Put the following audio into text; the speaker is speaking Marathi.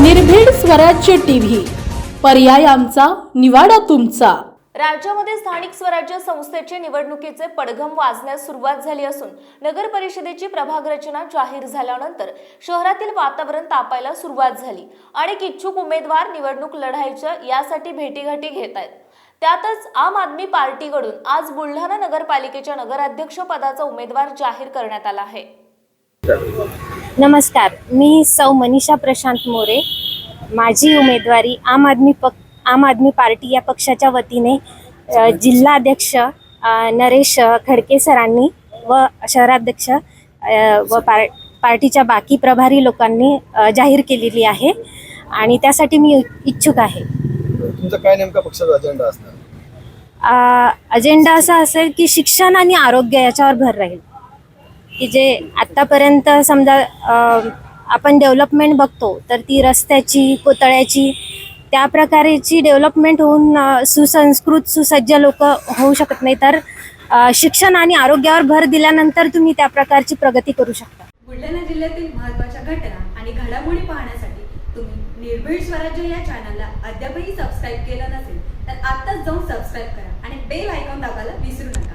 निर्भीड स्वराज्य टीव्ही. पर्याय आमचा निवाडा तुमचा. राज्यामध्ये स्थानिक स्वराज्य संस्थेचे निवडणुकीचे पडघम वाजण्यास सुरुवात झाली असून नगर परिषदेची प्रभाग रचना जाहीर झाल्यानंतर शहरातील वातावरण तापायला सुरुवात झाली. अनेक इच्छुक उमेदवार निवडणूक लढायच्या यासाठी भेटीगाठी घेत आहेत. त्यातच आम आदमी पार्टीकडून आज बुलढाणा नगरपालिकेच्या नगराध्यक्ष पदाचा उमेदवार जाहीर करण्यात आला आहे. नमस्कार मी सौ मनीषा प्रशांत मोरे. माझी उमेदवारी आम आदमी पक आम आदमी पार्टी या पक्षाच्या वतीने जिल्हाध्यक्ष नरेश खडके सरांनी व शहराध्यक्ष व पार पार्टीच्या बाकी प्रभारी लोकांनी जाहीर केलेली आहे आणि त्यासाठी मी इच्छुक आहे. तुमचा काय नेमका पक्षाचा अजेंडा असणार? अ, अजेंडा असा असेल की शिक्षण आणि आरोग्य याच्यावर भर राहील. की जे आत्तापर्यंत समजा आपण डेव्हलपमेंट बघतो तर ती रस्त्याची कोतळ्याची त्या प्रकारेची डेव्हलपमेंट होऊन सुसंस्कृत सुसज्ज लोक होऊ शकत नाही. तर शिक्षण आणि आरोग्यावर भर दिल्यानंतर तुम्ही त्या प्रकारची प्रगती करू शकता. बुलढाणा जिल्ह्यातील महत्त्वाच्या घटना आणि घडामोडी पाहण्यासाठी तुम्ही निर्भीड स्वराज्य या चॅनलला अद्यापही सबस्क्राईब केलं नसेल तर आत्ताच जाऊन सबस्क्राईब करा आणि बेल आयकॉन दाबायला विसरू नका.